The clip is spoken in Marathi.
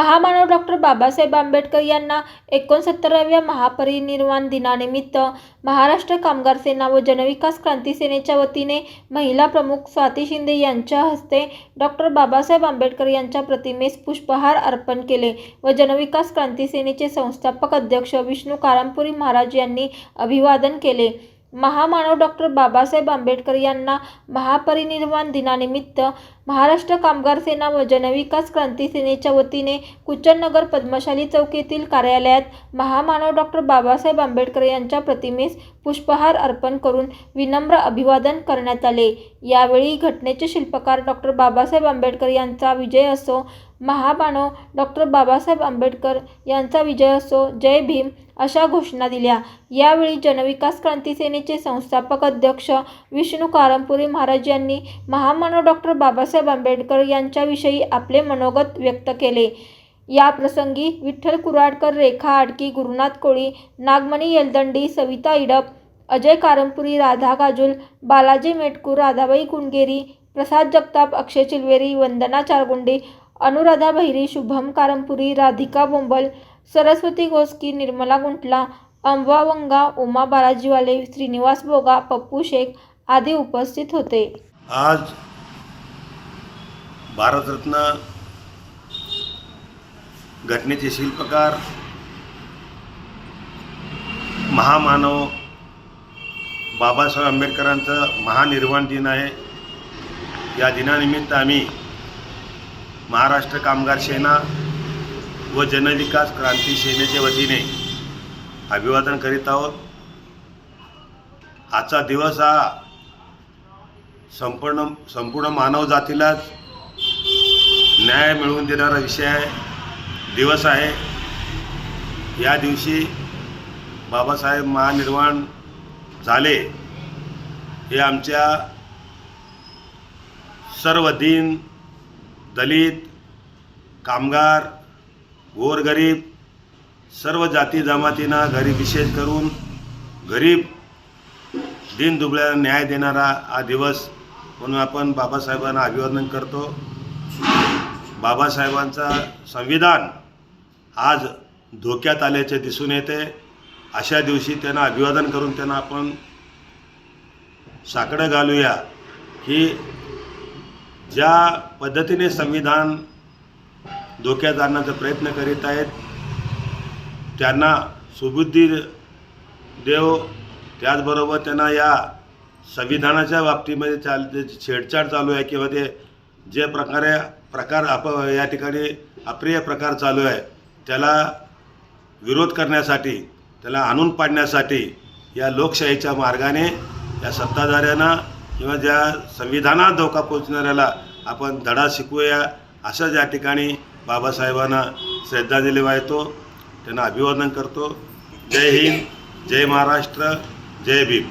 महामानव डॉक्टर बाबासाहेब आंबेडकर यांना एकोणसत्तराव्या महापरिनिर्वाण दिनानिमित्त महाराष्ट्र कामगार सेना व जनविकास क्रांती सेनेच्या वतीने महिला प्रमुख स्वाती शिंदे यांच्या हस्ते डॉक्टर बाबासाहेब आंबेडकर यांच्या प्रतिमेस पुष्पहार अर्पण केले व जनविकास क्रांती सेनेचे संस्थापक अध्यक्ष विष्णू कारंपुरी महाराज यांनी अभिवादन केले. महामानव डॉक्टर बाबासाहेब आंबेडकर यांना महापरिनिर्वाण दिनानिमित्त महाराष्ट्र कामगार सेना व जनविकास क्रांती सेनेच्या वतीने कुचननगर पद्मशाली चौक येथील कार्यालयात महामानव डॉक्टर बाबासाहेब आंबेडकर यांच्या प्रतिमेस पुष्पहार अर्पण करून विनम्र अभिवादन करण्यात आले. यावेळी घटनेचे शिल्पकार डॉक्टर बाबासाहेब आंबेडकर यांचा विजय असो महामानव डॉक्टर बाबासाहेब आंबेडकर यांचा विजय असो जय भीम अशा घोषणा दिल्या. यावेळी जनविकास क्रांती सेनेचे संस्थापक अध्यक्ष विष्णू कारंपुरी महाराज यांनी महामानव डॉक्टर बाबासाहेब आंबेडकर यांच्याविषयी आपले मनोगत व्यक्त केले. या प्रसंगी विठ्ठल कुराडकर रेखा आडकी गुरुनाथ कोळी नागमणी येलदंडी सविता इडप अजय कारंपुरी राधा काजूल बालाजी मेटकूर राधाबाई कुणगेरी प्रसाद जगताप अक्षय चिलवेरी वंदना चारगुंडे अनुराधा बहिरी शुभम कारंपुरी राधिका बोंबल सरस्वती गोस्की निर्मला गुंटला अंबा वंगा उमा बालाजीवाले श्रीनिवास बोगा पप्पू शेख आदी उपस्थित होते. आज भारतरत्न घटनेचे शिल्पकार महामानव बाबासाहेब आंबेडकरांचं महानिर्वाण दिन आहे. या दिनानिमित्त आम्ही महाराष्ट्र कामगार सेना व जनविकास क्रांती सेनेच्या वतीने अभिवादन करीत आहोत. आजचा दिवस हा संपूर्ण संपूर्ण मानव जातीलाच न्याय मिळवून देणारा विषय आहे दिवस आहे. या दिवशी बाबासाहेब महानिर्वाण झाले हे आमच्या सर्व दीन दलित कामगार गोरगरीब सर्व जाती जमातींना घरी विशेष करून गरीब दिन दुबळ्याला न्याय देणारा हा दिवस म्हणून आपण बाबासाहेबांना अभिवादन करतो. बाबासाहेबांचा संविधान आज धोक्यात आल्याचे दिसून येते. अशा दिवशी त्यांना अभिवादन करून त्यांना आपण साकडं घालूया की ज्या पद्धतीने संविधान धोक्यात आणण्याचा प्रयत्न करीत आहेत त्यांना सुबुद्धी देव त्याचबरोबर त्यांना या संविधानाच्या बाबतीमध्ये चाल छेडछाड चालू आहे किंवा ते जे प्रकारे प्रकार आप या ठिकाणी अप्रिय प्रकार चालू आहे त्याला विरोध करण्यासाठी त्याला आणून पाडण्यासाठी या लोकशाहीच्या मार्गाने या सत्ताधाऱ्यांना किंवा ज्या संविधानात धोका पोचणाऱ्याला आपण धडा शिकवूया असंच या ठिकाणी बाबासाहेबांना श्रद्धांजली वाहतो त्यांना अभिवादन करतो. जय हिंद जय महाराष्ट्र जय भीम.